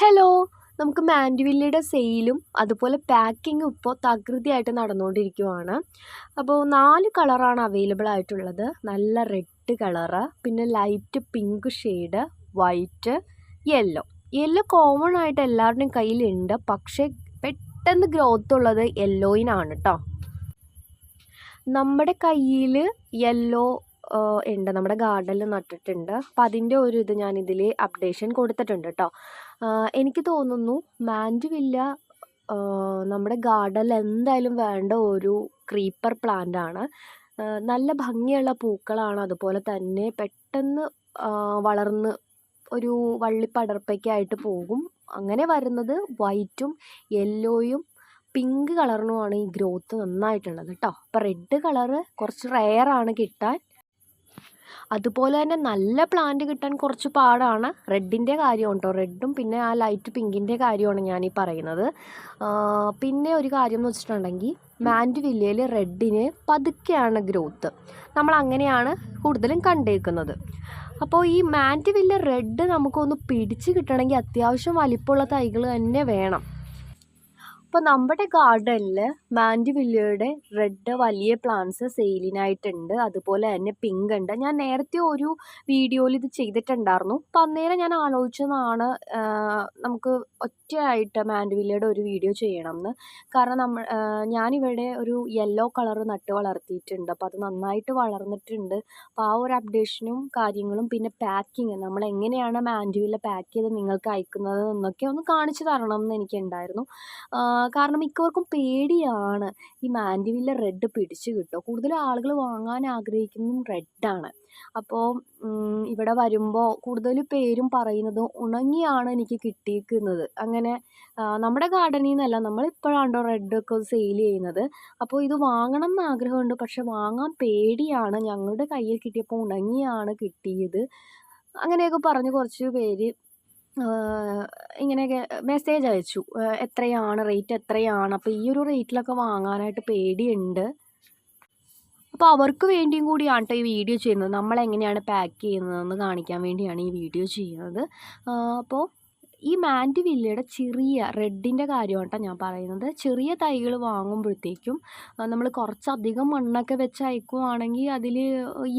Hello നമുക്ക് മാൻഡുവില്ലയുടെ സെയിലും അതുപോലെ പാക്കിങ്ങും ഇപ്പോൾ തകൃതിയായിട്ട് നടന്നുകൊണ്ടിരിക്കുവാണ്. അപ്പോൾ നാല് കളറാണ് അവൈലബിൾ ആയിട്ടുള്ളത്. നല്ല റെഡ് കളറ് പിന്നെ light pink shade white yellow yellow common ആയിട്ട് എല്ലാവരുടെയും കയ്യിലുണ്ട്. പക്ഷേ പെട്ടെന്ന് ഗ്രോത്ത് ഉള്ളത് യെല്ലോയിനാണ് കേട്ടോ നമ്മുടെ കയ്യിൽ യെല്ലോ ഉണ്ട്. നമ്മുടെ ഗാർഡനിൽ നട്ടിട്ടുണ്ട്. അപ്പം അതിന്റെ ഒരു ഇത് ഞാൻ ഇതിൽ അപ്ഡേഷൻ കൊടുത്തിട്ടുണ്ട് കേട്ടോ എനിക്ക് തോന്നുന്നു മാൻഡുവില്ല നമ്മുടെ ഗാർഡനിൽ എന്തായാലും വേണ്ട ഒരു ക്രീപ്പർ പ്ലാന്റ് ആണ്. നല്ല ഭംഗിയുള്ള പൂക്കളാണ് അതുപോലെ തന്നെ പെട്ടെന്ന് വളർന്ന് ഒരു വള്ളിപ്പടർപ്പയ്ക്കായിട്ട് പോകും. അങ്ങനെ വരുന്നത് വൈറ്റും യെല്ലോയും പിങ്ക് കളറിനുമാണ് ഈ ഗ്രോത്ത് നന്നായിട്ടുള്ളത് കേട്ടോ അപ്പോൾ റെഡ് കളറ് കുറച്ച് റെയറാണ് കിട്ടാൻ. അതുപോലെ തന്നെ നല്ല പ്ലാന്റ് കിട്ടാൻ കുറച്ച് പാടാണ്. റെഡിന്റെ കാര്യം കേട്ടോ റെഡും പിന്നെ ആ ലൈറ്റ് പിങ്കിന്റെ കാര്യമാണ് ഈ പറയുന്നത്. പിന്നെ ഒരു കാര്യം എന്ന് വെച്ചിട്ടുണ്ടെങ്കിൽ മാൻഡ് വില്ലയിൽ റെഡിന് പതുക്കെയാണ് ഗ്രോത്ത് നമ്മൾ അങ്ങനെയാണ് കൂടുതലും കണ്ടേക്കുന്നത്. അപ്പോൾ ഈ മാൻഡ് വില്ല റെഡ് നമുക്കൊന്ന് പിടിച്ച് കിട്ടണമെങ്കിൽ അത്യാവശ്യം വലിപ്പമുള്ള തൈകൾ തന്നെ വേണം. അപ്പോൾ നമ്മുടെ ഗാർഡനിൽ മാൻഡിവില്ലയുടെ റെഡ് വലിയ പ്ലാന്റ്സ് സെയിലിനായിട്ടുണ്ട്. അതുപോലെ തന്നെ പിങ്ക് ഉണ്ട്. ഞാൻ നേരത്തെ ഒരു വീഡിയോയിൽ ഇത് ചെയ്തിട്ടുണ്ടായിരുന്നു. അപ്പോൾ അന്നേരം ഞാൻ ആലോചിച്ചതാണ് നമുക്ക് ഒറ്റയായിട്ട് മാൻഡിവില്ലയുടെ ഒരു വീഡിയോ ചെയ്യണം എന്ന് കാരണം നമ്മൾ ഞാനിവിടെ ഒരു യെല്ലോ കളർ നട്ട് വളർത്തിയിട്ടുണ്ട്. അപ്പോൾ അത് നന്നായിട്ട് വളർന്നിട്ടുണ്ട്. അപ്പോൾ ആ ഒരു അപ്ഡേഷനും കാര്യങ്ങളും പിന്നെ പാക്കിങ് നമ്മൾ എങ്ങനെയാണ് മാൻഡിവില്ല പാക്ക് ചെയ്ത് നിങ്ങൾക്ക് അയക്കുന്നത് എന്നൊക്കെ ഒന്ന് കാണിച്ചു തരണം എന്ന് എനിക്കുണ്ടായിരുന്നു കാരണം മിക്കവർക്കും പേടിയാണ്. ഈ മാൻഡിവില്ല റെഡ് പിടിച്ചു കിട്ടുമോ കൂടുതൽ ആളുകൾ വാങ്ങാൻ ആഗ്രഹിക്കുന്നതും റെഡാണ് അപ്പോൾ ഇവിടെ വരുമ്പോൾ കൂടുതൽ പേരും പറയുന്നത് ഉണങ്ങിയാണ് എനിക്ക് കിട്ടിയിരിക്കുന്നത്. അങ്ങനെ നമ്മുടെ ഗാർഡനിൽ നിന്നല്ല നമ്മളിപ്പോഴാണല്ലോ റെഡൊക്കെ സെയിൽ ചെയ്യുന്നത്. അപ്പോൾ ഇത് വാങ്ങണം എന്ന് ആഗ്രഹമുണ്ട്. പക്ഷെ വാങ്ങാൻ പേടിയാണ്. ഞങ്ങളുടെ കയ്യിൽ കിട്ടിയപ്പോൾ ഉണങ്ങിയാണ് കിട്ടിയത്. അങ്ങനെയൊക്കെ പറഞ്ഞ് കുറച്ച് പേര് ഇങ്ങനെയൊക്കെ മെസ്സേജ് അയച്ചു. എത്രയാണ്? റേറ്റ് എത്രയാണ്? അപ്പോൾ ഈ ഒരു റേറ്റിലൊക്കെ വാങ്ങാനായിട്ട് പേടിയുണ്ട്. അപ്പോൾ അവർക്ക് വേണ്ടിയും കൂടിയാണ് കേട്ടോ ഈ വീഡിയോ ചെയ്യുന്നത്. നമ്മളെങ്ങനെയാണ് പാക്ക് ചെയ്യുന്നതെന്ന് കാണിക്കാൻ വേണ്ടിയാണ് ഈ വീഡിയോ ചെയ്യുന്നത്. അപ്പോൾ ഈ മാൻഡ് വില്ലയുടെ ചെറിയ റെഡിന്റെ കാര്യമാണ് കേട്ടോ ഞാൻ പറയുന്നത്. ചെറിയ തൈകൾ വാങ്ങുമ്പോഴത്തേക്കും നമ്മൾ കുറച്ചധികം മണ്ണൊക്കെ വെച്ച് അയക്കുവാണെങ്കിൽ അതിൽ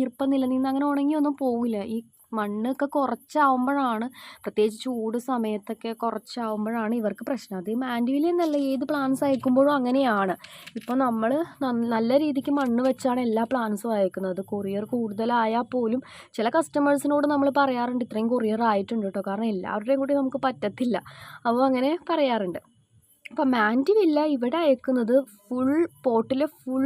ഈർപ്പം നിലനിന്ന് അങ്ങനെ ഉണങ്ങിയൊന്നും പോകില്ല ഈ മണ്ണൊക്കെ കുറച്ചാവുമ്പോഴാണ് പ്രത്യേകിച്ച് ചൂട് സമയത്തൊക്കെ കുറച്ചാവുമ്പോഴാണ് ഇവർക്ക് പ്രശ്നം. അത് മാൻഡ്വില എന്നല്ല ഏത് പ്ലാന്റ്സ് അയക്കുമ്പോഴും അങ്ങനെയാണ്. ഇപ്പോൾ നമ്മൾ നല്ല രീതിക്ക് മണ്ണ് വെച്ചാണ് എല്ലാ പ്ലാന്റ്സും അയക്കുന്നത്. കൊറിയർ കൂടുതലായാൽ പോലും ചില കസ്റ്റമേഴ്സിനോട് നമ്മൾ പറയാറുണ്ട് ഇത്രയും കൊറിയർ ആയിട്ടുണ്ട് കേട്ടോ കാരണം എല്ലാവരുടെയും കൂടി നമുക്ക് പറ്റത്തില്ല. അപ്പോൾ അങ്ങനെ പറയാറുണ്ട്. അപ്പോൾ മാൻഡിവില്ല ഇവിടെ അയക്കുന്നത് ഫുൾ പോട്ടിൽ ഫുൾ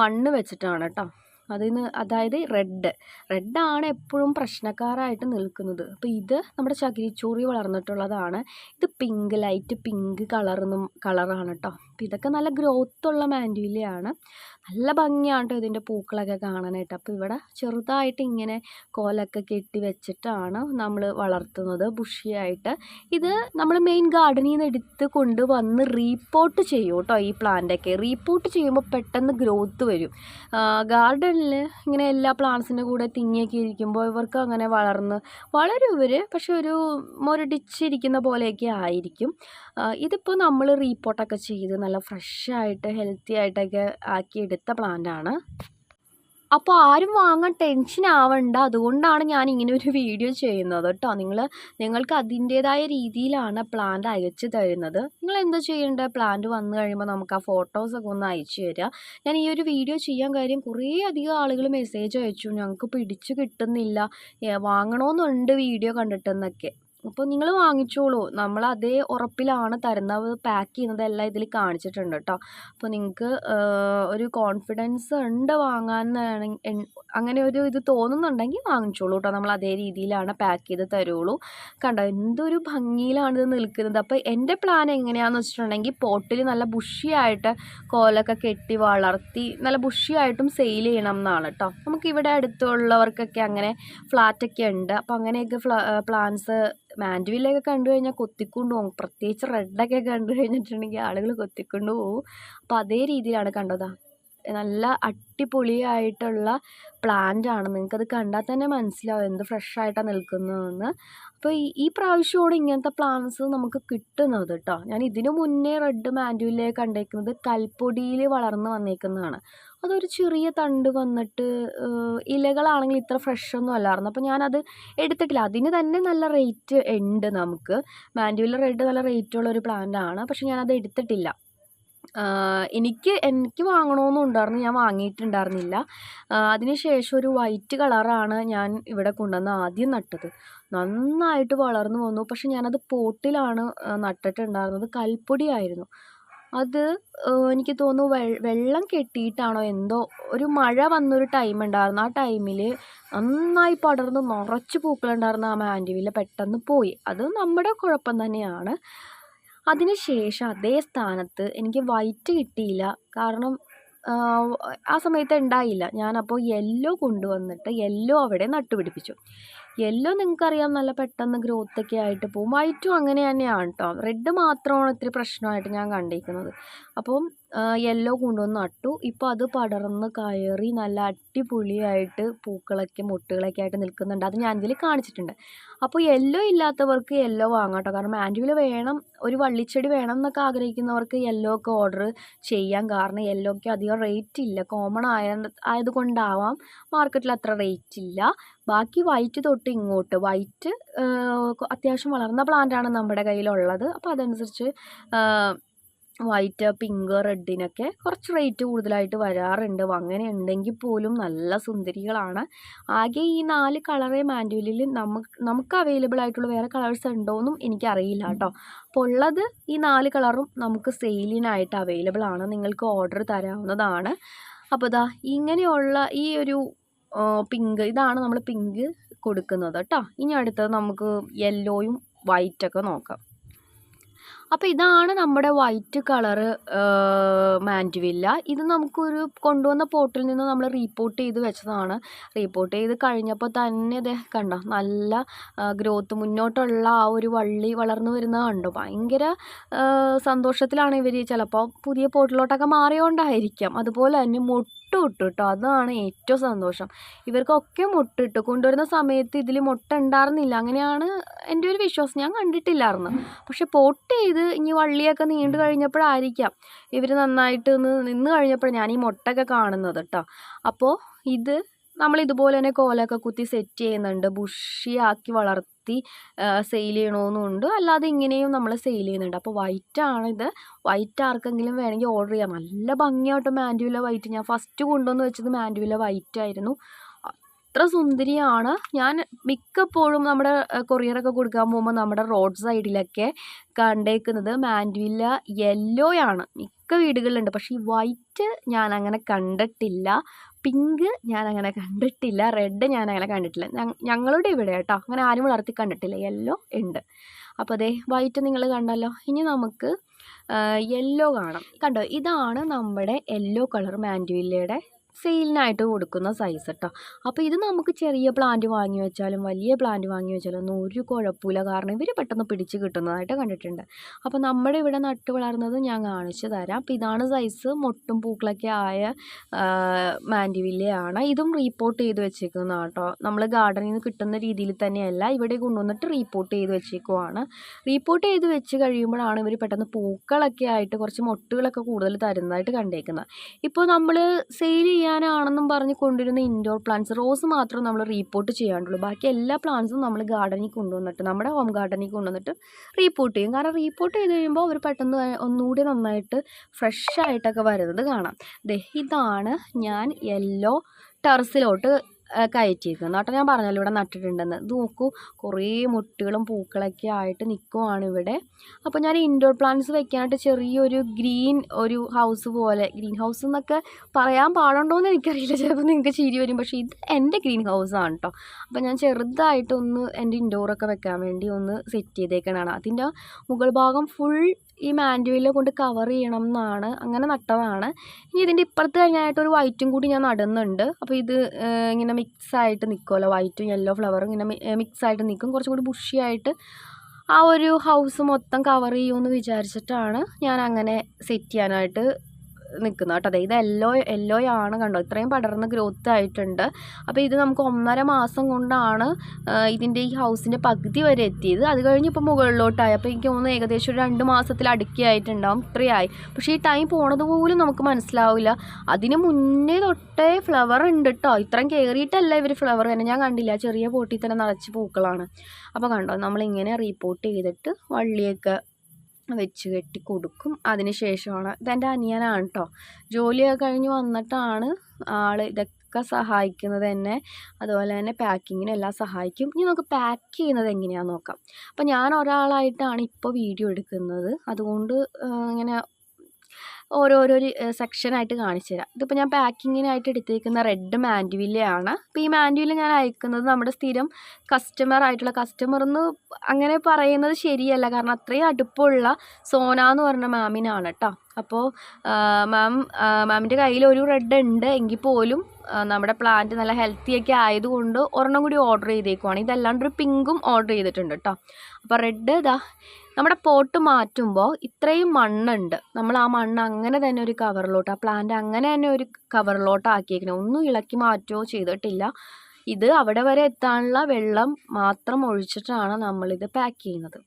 മണ്ണ് വെച്ചിട്ടാണ് കേട്ടോ അതിന് അതായത് റെഡ്. റെഡാണ് എപ്പോഴും പ്രശ്നക്കാരായിട്ട് നിൽക്കുന്നത്. അപ്പോൾ ഇത് നമ്മുടെ ചകിരിച്ചോറി വളർന്നിട്ടുള്ളതാണ്. ഇത് പിങ്ക് ലൈറ്റ് പിങ്ക് കളറെന്നും കളറാണ് കേട്ടോ അപ്പോൾ ഇതൊക്കെ നല്ല ഗ്രോത്തുള്ള മാൻഡ്വില്ലയാണ് നല്ല ഭംഗിയാണ് ഇതിന്റെ പൂക്കളൊക്കെ കാണാനായിട്ട്. അപ്പോൾ ഇവിടെ ചെറുതായിട്ട് ഇങ്ങനെ കോലൊക്കെ കെട്ടി വെച്ചിട്ടാണ് നമ്മൾ വളർത്തുന്നത് ബുഷിയായിട്ട്. ഇത് നമ്മൾ മെയിൻ ഗാർഡനിൽ നിന്ന് എടുത്ത് കൊണ്ടുവന്ന് റീപ്പോർട്ട് ചെയ്യും കേട്ടോ ഈ പ്ലാന്റൊക്കെ റീപ്പോർട്ട് ചെയ്യുമ്പോൾ പെട്ടെന്ന് ഗ്രോത്ത് വരും. ഗാർഡനിൽ ഇങ്ങനെ എല്ലാ പ്ലാന്റ്സിന്റെ കൂടെ തിങ്ങിയൊക്കെ ഇരിക്കുമ്പോൾ ഇവർക്ക് അങ്ങനെ വളർന്ന് വളരും ഇവർ പക്ഷെ ഒരു മുരടിച്ചിരിക്കുന്ന പോലെയൊക്കെ ആയിരിക്കും. ഇതിപ്പോൾ നമ്മൾ റീപ്പോർട്ടൊക്കെ ചെയ്ത് നല്ല ഫ്രഷായിട്ട് ഹെൽത്തി ആയിട്ടൊക്കെ ആക്കി എടുത്ത പ്ലാന്റാണ് അപ്പോൾ ആരും വാങ്ങാൻ ടെൻഷൻ ആവണ്ട. അതുകൊണ്ടാണ് ഞാൻ ഇങ്ങനെ ഒരു വീഡിയോ ചെയ്യുന്നത് കേട്ടോ നിങ്ങൾ നിങ്ങൾക്ക് അതിന്റേതായ രീതിയിലാണ് പ്ലാന്റ് അയച്ചു തരുന്നത്. നിങ്ങൾ എന്താ ചെയ്യേണ്ടത് പ്ലാന്റ് വന്നു കഴിയുമ്പോൾ നമുക്ക് ആ ഫോട്ടോസൊക്കെ ഒന്ന് അയച്ചു തരിക ഞാൻ ഈ ഒരു വീഡിയോ ചെയ്യാൻ കാര്യം കുറേ അധികം ആളുകൾ മെസ്സേജ് അയച്ചു. ഞങ്ങൾക്ക് പിടിച്ചു കിട്ടുന്നില്ല. വാങ്ങണമെന്നുണ്ട് വീഡിയോ കണ്ടിട്ടെന്നൊക്കെ. അപ്പോൾ നിങ്ങൾ വാങ്ങിച്ചോളൂ. നമ്മൾ അതേ ഉറപ്പിലാണ് തരുന്നത്. പാക്ക് ചെയ്യുന്നത് എല്ലാം ഇതിൽ കാണിച്ചിട്ടുണ്ട് കേട്ടോ അപ്പോൾ നിങ്ങൾക്ക് ഒരു കോൺഫിഡൻസ് ഉണ്ട് വാങ്ങാൻ അങ്ങനെ ഒരു ഇത് തോന്നുന്നുണ്ടെങ്കിൽ വാങ്ങിച്ചോളൂ കേട്ടോ നമ്മൾ അതേ രീതിയിലാണ് പാക്ക് ചെയ്ത് തരുള്ളൂ. കണ്ടോ എന്തൊരു ഭംഗിയിലാണ് ഇത് നിൽക്കുന്നത്. അപ്പോൾ എന്റെ പ്ലാൻ എങ്ങനെയാണെന്ന് വെച്ചിട്ടുണ്ടെങ്കിൽ പോട്ടിൽ നല്ല ബുഷിയായിട്ട് കോലൊക്കെ കെട്ടി വളർത്തി നല്ല ബുഷിയായിട്ടും സെയിൽ ചെയ്യണം എന്നാണ് കേട്ടോ നമുക്കിവിടെ അടുത്തുള്ളവർക്കൊക്കെ അങ്ങനെ ഫ്ലാറ്റൊക്കെ ഉണ്ട്. അപ്പോൾ അങ്ങനെയൊക്കെ പ്ലാന്റ്സ് മാൻഡ്വില്ലയൊക്കെ കണ്ടു കഴിഞ്ഞാൽ കൊത്തിക്കൊണ്ട് പോകും. പ്രത്യേകിച്ച് റെഡൊക്കെ കണ്ടു കഴിഞ്ഞിട്ടുണ്ടെങ്കിൽ ആളുകൾ കൊത്തിക്കൊണ്ട് പോകും. അപ്പോൾ അതേ രീതിയിലാണ് കണ്ടതാ. നല്ല അടിപൊളിയായിട്ടുള്ള പ്ലാന്റ് ആണ്. നിങ്ങൾക്കത് കണ്ടാൽ തന്നെ മനസ്സിലാവും എന്ത് ഫ്രഷ് ആയിട്ടാണ് നിൽക്കുന്നതെന്ന്. ഇപ്പോൾ ഈ ഈ പ്രാവശ്യമാണ് ഇങ്ങനത്തെ പ്ലാന്റ്സ് നമുക്ക് കിട്ടുന്നത് കേട്ടോ ഞാൻ ഇതിനു മുന്നേ റെഡ് മാൻഡുവിലെ കണ്ടേക്കുന്നത് കൽപ്പൊടിയിൽ വളർന്ന് വന്നേക്കുന്നതാണ്. അതൊരു ചെറിയ തണ്ട് വന്നിട്ട് ഇലകളാണെങ്കിൽ ഇത്ര ഫ്രഷ് ഒന്നും അല്ലായിരുന്നു. അപ്പോൾ ഞാനത് എടുത്തിട്ടില്ല. അതിന് തന്നെ നല്ല റേറ്റ് ഉണ്ട് നമുക്ക്. മാൻഡുവിൽ റെഡ് നല്ല റേറ്റുള്ള ഒരു പ്ലാന്റ് ആണ്. പക്ഷെ ഞാനത് എടുത്തിട്ടില്ല. എനിക്ക് എനിക്ക് വാങ്ങണമെന്നും ഉണ്ടായിരുന്നു. ഞാൻ വാങ്ങിയിട്ടുണ്ടായിരുന്നില്ല. അതിനുശേഷം ഒരു വൈറ്റ് കളറാണ് ഞാൻ ഇവിടെ കൊണ്ടുവന്ന് ആദ്യം നട്ടത്. നന്നായിട്ട് വളർന്നു വന്നു. പക്ഷെ ഞാനത് പോട്ടിലാണ് നട്ടിട്ടുണ്ടായിരുന്നത്. കൽപ്പൊടിയായിരുന്നു. അത് എനിക്ക് തോന്നുന്നു വെള്ളം കെട്ടിയിട്ടാണോ എന്തോ ഒരു മഴ വന്നൊരു ടൈം ഉണ്ടായിരുന്നു. ആ ടൈമിൽ നന്നായി പടർന്ന് നിറച്ച് പൂക്കളുണ്ടായിരുന്നു ആ മാൻഡിവില്ല പെട്ടെന്ന് പോയി. അത് നമ്മുടെ കുഴപ്പം തന്നെയാണ്. അതിന് ശേഷം അതേ സ്ഥാനത്ത് എനിക്ക് വൈറ്റ് കിട്ടിയില്ല. കാരണം ആ സമയത്ത് ഉണ്ടായില്ല. ഞാനപ്പോൾ യെല്ലോ കൊണ്ടുവന്നിട്ട് യെല്ലോ അവിടെ നട്ടുപിടിപ്പിച്ചു. യെല്ലോ നിങ്ങൾക്കറിയാം. നല്ല പെട്ടെന്ന് ഗ്രോത്ത് ഒക്കെ ആയിട്ട് പോകും. വൈറ്റും അങ്ങനെ തന്നെയാണ് കേട്ടോ റെഡ് മാത്രമാണ് ഇത്തിരി പ്രശ്നമായിട്ട് ഞാൻ കണ്ടിരിക്കുന്നത്. അപ്പം യെല്ലോ കൊണ്ടുവന്ന് നട്ടു. ഇപ്പോൾ അത് പടർന്ന് കയറി നല്ല അടിപൊളിയായിട്ട് പൂക്കളൊക്കെ മുട്ടുകളൊക്കെ ആയിട്ട് നിൽക്കുന്നുണ്ട്. അത് ഞാൻ ഇതിൽ കാണിച്ചിട്ടുണ്ട്. അപ്പോൾ യെല്ലോ ഇല്ലാത്തവർക്ക് യെല്ലോ വാങ്ങാം കേട്ടോ കാരണം ആന്റുവിൽ വേണം ഒരു വള്ളിച്ചെടി വേണം എന്നൊക്കെ ആഗ്രഹിക്കുന്നവർക്ക് യെല്ലോ ഒക്കെ ഓർഡർ ചെയ്യാം. കാരണം യെല്ലോയ്ക്ക് അധികം റേറ്റ് ഇല്ല. കോമൺ ആയ ആയതുകൊണ്ടാവാം. മാർക്കറ്റിൽ അത്ര റേറ്റ് ഇല്ല. ബാക്കി വൈറ്റ് തൊട്ട് ഇങ്ങോട്ട്. വൈറ്റ് അത്യാവശ്യം വളർന്ന പ്ലാന്റാണ് നമ്മുടെ കയ്യിലുള്ളത്. അപ്പോൾ അതനുസരിച്ച് വൈറ്റ് പിങ്ക് റെഡിനൊക്കെ കുറച്ച് റേറ്റ് കൂടുതലായിട്ട് വരാറുണ്ട്. അങ്ങനെ ഉണ്ടെങ്കിൽ പോലും നല്ല സുന്ദരികളാണ്. ആകെ ഈ നാല് കളറേ മാൻഡുവലിൽ നമുക്ക് നമുക്ക് അവൈലബിൾ ആയിട്ടുള്ള വേറെ കളേഴ്സ് ഉണ്ടോയെന്നും എനിക്കറിയില്ല കേട്ടോ. അപ്പോൾ ഉള്ളത് ഈ നാല് കളറും നമുക്ക് സെയിലിനായിട്ട് അവൈലബിൾ ആണ്. നിങ്ങൾക്ക് ഓർഡർ തരാവുന്നതാണ്. അപ്പോൾ ഇതാ ഇങ്ങനെയുള്ള ഈ ഒരു പിങ്ക് ഇതാണ് നമ്മൾ പിങ്ക് കൊടുക്കുന്നത് കേട്ടോ ഇനി അടുത്തത് നമുക്ക് യെല്ലോയും വൈറ്റൊക്കെ നോക്കാം. അപ്പോൾ ഇതാണ് നമ്മുടെ വൈറ്റ് കളറ് മാന്റുവില്ല ഇത് നമുക്കൊരു കൊണ്ടുവന്ന പോട്ടിൽ നിന്ന് നമ്മൾ റീപ്പോർട്ട് ചെയ്ത് വെച്ചതാണ്. റീപ്പോർട്ട് ചെയ്ത് കഴിഞ്ഞപ്പോൾ തന്നെ ഇത് കണ്ടോ നല്ല ഗ്രോത്ത് മുന്നോട്ടുള്ള ആ ഒരു വള്ളി വളർന്നു വരുന്നത് കണ്ടു. ഭയങ്കര സന്തോഷത്തിലാണ് ഇവർ ചിലപ്പോൾ പുതിയ പോട്ടിലോട്ടൊക്കെ മാറിയോണ്ടായിരിക്കാം. അതുപോലെ തന്നെ മുട്ട ഇട്ടു കേട്ടോ അതാണ് ഏറ്റവും സന്തോഷം. ഇവർക്കൊക്കെ മുട്ട ഇട്ടു കൊണ്ടുവരുന്ന സമയത്ത് ഇതിൽ മുട്ട ഉണ്ടായിരുന്നില്ല അങ്ങനെയാണ് എന്റെ ഒരു വിശ്വാസം. ഞാൻ കണ്ടിട്ടില്ലായിരുന്നു. പക്ഷെ പോട്ട് ചെയ്ത് ഇനി വള്ളിയൊക്കെ നീണ്ടു കഴിഞ്ഞപ്പോഴായിരിക്കാം ഇവർ നന്നായിട്ട് നിന്ന് കഴിഞ്ഞപ്പോൾ ഞാൻ ഈ മുട്ടയൊക്കെ കാണുന്നത് കേട്ടോ അപ്പോൾ ഇത് നമ്മൾ ഇതുപോലെ തന്നെ കോലൊക്കെ കുത്തി സെറ്റ് ചെയ്യുന്നുണ്ട്. ബുഷിയാക്കി വളർത്തി സെയിൽ ചെയ്യണമെന്നുണ്ട് അല്ലാതെ ഇങ്ങനെയും നമ്മൾ സെയിൽ ചെയ്യുന്നുണ്ട്. അപ്പോൾ വൈറ്റ് ഇത്. വൈറ്റ് ആർക്കെങ്കിലും വേണമെങ്കിൽ ഓർഡർ ചെയ്യാം. നല്ല ഭംഗിയായിട്ട് മാൻഡുവില വൈറ്റ് ഞാൻ ഫസ്റ്റ് കൊണ്ടുവന്ന് വെച്ചത് മാൻഡുവില വൈറ്റ് ആയിരുന്നു. അത്ര സുന്ദരിയാണ്. ഞാൻ മിക്കപ്പോഴും നമ്മുടെ കൊറിയറൊക്കെ കൊടുക്കാൻ പോകുമ്പോൾ നമ്മുടെ റോഡ് സൈഡിലൊക്കെ കണ്ടേക്കുന്നത് മാൻഡുവില യെല്ലോയാണ് മിക്ക വീടുകളിലുണ്ട്. പക്ഷേ ഈ വൈറ്റ് ഞാൻ അങ്ങനെ കണ്ടിട്ടില്ല. പിങ്ക് ഞാൻ അങ്ങനെ കണ്ടിട്ടില്ല. റെഡ് ഞാൻ അങ്ങനെ കണ്ടിട്ടില്ല ഞങ്ങളുടെ ഇവിടെ കേട്ടോ അങ്ങനെ ആരും വളർത്തി കണ്ടിട്ടില്ല. യെല്ലോ ഉണ്ട്. അപ്പോൾ അതെ വൈറ്റ് നിങ്ങൾ കണ്ടല്ലോ. ഇനി നമുക്ക് യെല്ലോ കാണാം. കണ്ടോ? ഇതാണ് നമ്മുടെ യെല്ലോ കളർ മാൻഡുവില്ലയുടെ സെയിലിനായിട്ട് കൊടുക്കുന്ന സൈസ് കേട്ടോ അപ്പോൾ ഇത് നമുക്ക് ചെറിയ പ്ലാന്റ് വാങ്ങി വെച്ചാലും വലിയ പ്ലാന്റ് വാങ്ങി വെച്ചാലും ഒന്നും ഒരു കുഴപ്പമില്ല. കാരണം ഇവർ പെട്ടെന്ന് പിടിച്ച് കിട്ടുന്നതായിട്ട് കണ്ടിട്ടുണ്ട്. അപ്പോൾ നമ്മുടെ ഇവിടെ നട്ട് വളർന്നത് ഞാൻ കാണിച്ചു തരാം. അപ്പോൾ ഇതാണ് സൈസ് മൊട്ടും പൂക്കളൊക്കെ ആയ മാൻഡിവില്ലയാണ്. ഇതും റീപ്പോർട്ട് ചെയ്ത് വെച്ചേക്കുന്നതാണ് കേട്ടോ നമ്മൾ ഗാർഡനിൽ നിന്ന് കിട്ടുന്ന രീതിയിൽ തന്നെയല്ല ഇവിടെ കൊണ്ടുവന്നിട്ട് റീപ്പോർട്ട് ചെയ്ത് വെച്ചേക്കുവാണ്. റീപ്പോർട്ട് ചെയ്ത് വെച്ച് കഴിയുമ്പോഴാണ് ഇവർ പെട്ടെന്ന് പൂക്കളൊക്കെ ആയിട്ട് കുറച്ച് മൊട്ടുകളൊക്കെ കൂടുതൽ തരുന്നതായിട്ട് കണ്ടേക്കുന്നത്. ഇപ്പോൾ നമ്മൾ സെയിൽ ചെയ്യാനാണെന്നും പറഞ്ഞ് കൊണ്ടുവരുന്ന ഇൻഡോർ പ്ലാന്റ്സ് റോസ് മാത്രം നമ്മൾ റീപ്പോർട്ട് ചെയ്യാണ്ടുള്ളൂ. ബാക്കി എല്ലാ പ്ലാന്റ്സും നമ്മൾ ഗാർഡനിൽ കൊണ്ടുവന്നിട്ട് നമ്മുടെ ഹോം ഗാർഡനിൽ കൊണ്ടുവന്നിട്ട് റീപ്പോർട്ട് ചെയ്യും. കാരണം റീപ്പോർട്ട് ചെയ്ത് കഴിയുമ്പോൾ അവർ പെട്ടെന്ന് ഒന്നുകൂടി നന്നായിട്ട് ഫ്രഷ് ആയിട്ടൊക്കെ വരുന്നത് കാണാം. ദേ ഇതാണ് ഞാൻ യെല്ലോ ടെറസിലോട്ട് കയറ്റിയിരിക്കുന്നത് കേട്ടോ ഞാൻ പറഞ്ഞല്ലോ ഇവിടെ നട്ടിട്ടുണ്ടെന്ന്. ഇത് നോക്കൂ കുറേ മുട്ടുകളും പൂക്കളൊക്കെ ആയിട്ട് നിൽക്കുവാണ് ഇവിടെ. അപ്പോൾ ഞാൻ ഇൻഡോർ പ്ലാന്റ്സ് വെക്കാനായിട്ട് ചെറിയൊരു ഗ്രീൻ ഒരു ഹൗസ് പോലെ ഗ്രീൻ ഹൗസ് എന്നൊക്കെ പറയാൻ പാടുണ്ടോയെന്ന് എനിക്കറിയില്ല. ചിലപ്പോൾ നിങ്ങൾക്ക് ചിരി വരും പക്ഷേ ഇത് എന്റെ ഗ്രീൻ ഹൗസാണ് കേട്ടോ. അപ്പോൾ ഞാൻ ചെറുതായിട്ടൊന്ന് എന്റെ ഇൻഡോറൊക്കെ വെക്കാൻ വേണ്ടി ഒന്ന് സെറ്റ് ചെയ്തേക്കണതാണ്. അതിന്റെ മുകൾ ഭാഗം ഫുൾ ഈ മാൻഡുവില കൊണ്ട് കവർ ചെയ്യണം എന്നാണ് അങ്ങനെ നട്ടതാണ്. ഇനി ഇതിന്റെ ഇപ്പുറത്ത് കഴിഞ്ഞായിട്ട് ഒരു വൈറ്റും കൂടി ഞാൻ നടുന്നുണ്ട്. അപ്പോൾ ഇത് ഇങ്ങനെ മിക്സ് ആയിട്ട് നിൽക്കുമല്ലോ വൈറ്റും യെല്ലോ ഫ്ലവറും ഇങ്ങനെ മിക്സ് ആയിട്ട് നിൽക്കും കുറച്ചും കൂടി ബുഷിയായിട്ട് ആ ഒരു ഹൗസ് മൊത്തം കവർ ചെയ്യുമെന്ന് വിചാരിച്ചിട്ടാണ് ഞാൻ അങ്ങനെ സെറ്റ് ചെയ്യാനായിട്ട് നിൽക്കുന്നത് കേട്ടോ. ദേ ഇത് യെല്ലോ ആണ് കണ്ടോ. ഇത്രയും പടർന്ന് ഗ്രോത്ത് ആയിട്ടുണ്ട്. അപ്പോൾ ഇത് നമുക്ക് ഒന്നര മാസം കൊണ്ടാണ് ഇതിന്റെ ഈ ഹൗസിന്റെ പകുതി വരെ എത്തിയത്. അത് കഴിഞ്ഞ് ഇപ്പോൾ മുകളിലോട്ടായി. അപ്പോൾ എനിക്ക് തോന്നുന്നു ഏകദേശം ഒരു രണ്ട് മാസത്തിൽ അടുക്കിയായിട്ടുണ്ടാവും ഇത്രയായി. പക്ഷേ ഈ ടൈം പോണത് പോലും നമുക്ക് മനസ്സിലാവില്ല. അതിന് മുന്നേ തൊട്ടേ ഫ്ലവർ ഉണ്ട് കേട്ടോ ഇത്രയും കയറിയിട്ടല്ല ഇവർ ഫ്ലവർ തന്നെ. ഞാൻ കണ്ടില്ല ചെറിയ പോട്ടിൽ തന്നെ നിറച്ച് പൂക്കളാണ്. അപ്പോൾ കണ്ടോ നമ്മളിങ്ങനെ റീപ്പോർട്ട് ചെയ്തിട്ട് വള്ളിയൊക്കെ വെച്ച് കെട്ടി കൊടുക്കും. അതിന് ശേഷമാണ് ഇതെന്റെ അനിയനാണ് കേട്ടോ ജോലിയൊക്കെ കഴിഞ്ഞ് വന്നിട്ടാണ് ആൾ ഇതൊക്കെ സഹായിക്കുന്നത് തന്നെ അതുപോലെ തന്നെ പാക്കിങ്ങിനും എല്ലാം സഹായിക്കും. ഇനി നമുക്ക് പാക്ക് ചെയ്യുന്നത് എങ്ങനെയാണെന്ന് നോക്കാം. അപ്പോൾ ഞാൻ ഒരാളായിട്ടാണ് ഇപ്പോൾ വീഡിയോ എടുക്കുന്നത്. അതുകൊണ്ട് ഇങ്ങനെ ഓരോരോ സെക്ഷനായിട്ട് കാണിച്ചു തരാം. ഇതിപ്പോൾ ഞാൻ പാക്കിങ്ങിനായിട്ട് എടുത്തിരിക്കുന്ന റെഡ് മാൻഡുവില്ലയാണ് അപ്പോൾ ഈ മാൻഡുവില്ല ഞാൻ അയക്കുന്നത് നമ്മുടെ സ്ഥിരം കസ്റ്റമർ ആയിട്ടുള്ള കസ്റ്റമർ എന്ന് അങ്ങനെ പറയുന്നത് ശരിയല്ല. കാരണം അത്രയും അടുപ്പമുള്ള സോന എന്ന് പറഞ്ഞ മാമിനാണ് കേട്ടോ. അപ്പോൾ മാം മാമിന്റെ കയ്യിൽ ഒരു റെഡ് ഉണ്ട് എങ്കിൽ പോലും നമ്മുടെ പ്ലാന്റ് നല്ല ഹെൽത്തി ഒക്കെ ആയതുകൊണ്ട് ഒരെണ്ണം കൂടി ഓർഡർ ചെയ്തേക്കുവാണ്. ഇതല്ലാണ്ട് ഒരു പിങ്കും ഓർഡർ ചെയ്തിട്ടുണ്ട് കേട്ടോ അപ്പോൾ റെഡ് ഇതാ നമ്മുടെ പോട്ട് മാറ്റുമ്പോൾ ഇത്രയും മണ്ണുണ്ട്. നമ്മൾ ആ മണ്ണ് അങ്ങനെ തന്നെ ഒരു കവറിലോട്ട് ആ പ്ലാന്റ് അങ്ങനെ തന്നെ ഒരു കവറിലോട്ട് ആക്കിയേക്കണം. ഒന്നും ഇളക്കി മാറ്റുകയോ ചെയ്തിട്ടില്ല. ഇത് അവിടെ വരെ എത്താനുള്ള വെള്ളം മാത്രം ഒഴിച്ചിട്ടാണ് നമ്മളിത് പാക്ക് ചെയ്യുന്നത്.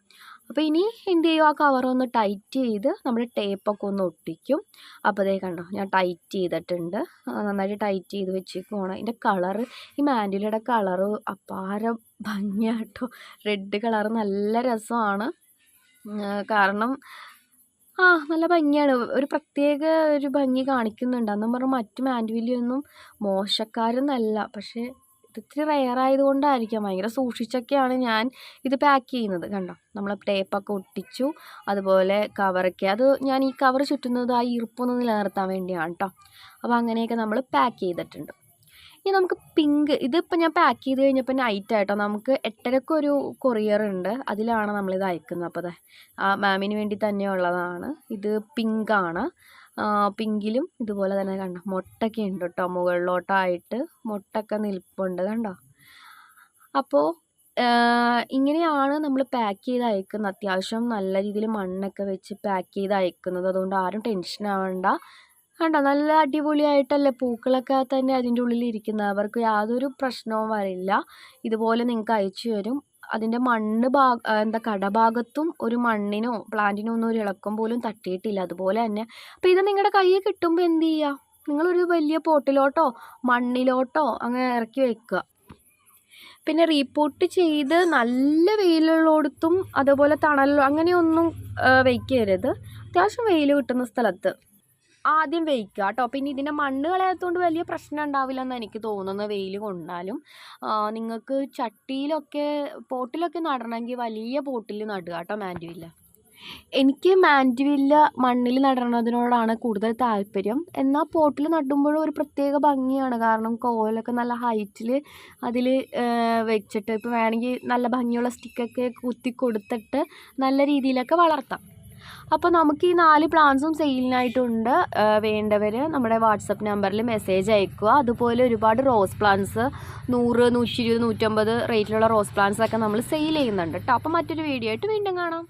അപ്പോൾ ഇനി എന്ത് ചെയ്യും ആ കവർ ഒന്ന് ടൈറ്റ് ചെയ്ത് നമ്മൾ ടേപ്പൊക്കെ ഒന്ന് ഒട്ടിക്കും. അപ്പോൾ അതേ കണ്ടോ ഞാൻ ടൈറ്റ് ചെയ്തിട്ടുണ്ട്. നന്നായിട്ട് ടൈറ്റ് ചെയ്ത് വെച്ചേക്കുവാണ് ഇതിന്റെ കളറ് ഈ മാൻഡിലയുടെ കളറ് അപാര ഭംഗിയാട്ടോ റെഡ് കളറ് നല്ല രസമാണ്. കാരണം ആ നല്ല ഭംഗിയാണ്. ഒരു പ്രത്യേക ഒരു ഭംഗി കാണിക്കുന്നുണ്ട്. അന്നും പറഞ്ഞാൽ മറ്റു മാൻഡുവിലിയൊന്നും മോശക്കാരൊന്നല്ല. പക്ഷേ ഇത്തിരി റെയർ ആയതുകൊണ്ടായിരിക്കാം ഭയങ്കര സൂക്ഷിച്ചൊക്കെയാണ് ഞാൻ ഇത് പാക്ക് ചെയ്യുന്നത്. കണ്ടോ? നമ്മൾ ടേപ്പൊക്കെ ഒട്ടിച്ചു അതുപോലെ കവറൊക്കെ. അത് ഞാൻ ഈ കവർ ചുറ്റുന്നത് ആ ഈർപ്പൊന്ന് നിലനിർത്താൻ വേണ്ടിയാണ് കേട്ടോ അപ്പോൾ അങ്ങനെയൊക്കെ നമ്മൾ പാക്ക് ചെയ്തിട്ടുണ്ട്. ഇനി നമുക്ക് പിങ്ക് ഇതിപ്പോൾ ഞാൻ പാക്ക് ചെയ്ത് കഴിഞ്ഞപ്പോൾ നൈറ്റ് ആയിട്ടോ. നമുക്ക് എട്ടരക്ക് ഒരു കൊറിയർ ഉണ്ട്. അതിലാണ് നമ്മളിത് അയക്കുന്നത്. അപ്പോൾ അതെ ആ മാമിന് വേണ്ടി തന്നെ ഉള്ളതാണ്. ഇത് പിങ്കാണ്. പിങ്കിലും ഇതുപോലെ തന്നെ കണ്ടോ? മുട്ടൊക്കെ ഉണ്ട് കേട്ടോ മുകളിലോട്ടായിട്ട്. മുട്ടൊക്കെ നിൽപ്പുണ്ട് കണ്ടോ? അപ്പോൾ ഇങ്ങനെയാണ് നമ്മൾ പാക്ക് ചെയ്ത് അയക്കുന്നത്. അത്യാവശ്യം നല്ല രീതിയിൽ മണ്ണൊക്കെ വെച്ച് പാക്ക് ചെയ്ത് അയക്കുന്നത്. അതുകൊണ്ട് ആരും ടെൻഷൻ ആവണ്ട. കണ്ടോ? നല്ല അടിപൊളിയായിട്ടല്ലേ പൂക്കളൊക്കെ തന്നെ അതിന്റെ ഉള്ളിൽ ഇരിക്കുന്നത്. അവർക്ക് യാതൊരു പ്രശ്നവും വരില്ല. ഇതുപോലെ നിങ്ങൾക്ക് അയച്ചു തരും. അതിന്റെ മണ്ണ് ഭാഗ എന്താ കടഭാഗത്തും ഒരു മണ്ണിനോ പ്ലാന്റിനോ ഒന്നും ഒരു ഇളക്കം പോലും തട്ടിയിട്ടില്ല. അതുപോലെ തന്നെ അപ്പോൾ ഇത് നിങ്ങളുടെ കയ്യിൽ കിട്ടുമ്പോൾ എന്ത് ചെയ്യുക നിങ്ങളൊരു വലിയ പോട്ടിലോട്ടോ മണ്ണിലോട്ടോ അങ്ങനെ ഇറക്കി വെക്കുക. പിന്നെ റീപോട്ട് ചെയ്ത് നല്ല വെയിലുള്ളിടത്തും അതുപോലെ തണലോ അങ്ങനെയൊന്നും വയ്ക്കരുത്. അത്യാവശ്യം വെയിൽ കിട്ടുന്ന സ്ഥലത്ത്. ആദ്യം വെയ്ക്കുക കേട്ടോ. പിന്നെ ഇതിന്റെ മണ്ണ് കളയാത്തതുകൊണ്ട് വലിയ പ്രശ്നം ഉണ്ടാവില്ല എന്ന് എനിക്ക് തോന്നുന്നു വെയിൽ കൊണ്ടാലും. നിങ്ങൾക്ക് ചട്ടിയിലൊക്കെ പോട്ടിലൊക്കെ നടണമെങ്കിൽ വലിയ പോട്ടിൽ നടുക കേട്ടോ മാൻഡുവില്ല. എനിക്ക് മാൻഡുവില്ല മണ്ണിൽ നടണതിനോടാണ് കൂടുതൽ താല്പര്യം. എന്നാൽ പോട്ടിൽ നടുമ്പോഴും ഒരു പ്രത്യേക ഭംഗിയാണ്. കാരണം കോലൊക്കെ നല്ല ഹൈറ്റിൽ അതിൽ വെച്ചിട്ട് ഇപ്പോൾ വേണമെങ്കിൽ നല്ല ഭംഗിയുള്ള സ്റ്റിക്കൊക്കെ കുത്തി കൊടുത്തിട്ട് നല്ല രീതിയിലൊക്കെ വളർത്താം. അപ്പോൾ നമുക്ക് ഈ നാല് പ്ലാൻസും സെയിലിനായിട്ടുണ്ട് വേണ്ടവർ നമ്മുടെ വാട്സപ്പ് നമ്പറിൽ മെസ്സേജ് അയക്കുക. അതുപോലെ ഒരുപാട് റോസ് പ്ലാന്റ്സ് നൂറ് നൂറ്റി ഇരുപത് നൂറ്റമ്പത് റേറ്റിലുള്ള റോസ് പ്ലാന്റ്സ് ഒക്കെ നമ്മൾ സെയിൽ ചെയ്യുന്നുണ്ട് കേട്ടോ അപ്പോൾ മറ്റൊരു വീഡിയോ ആയിട്ട് വീണ്ടും കാണാം.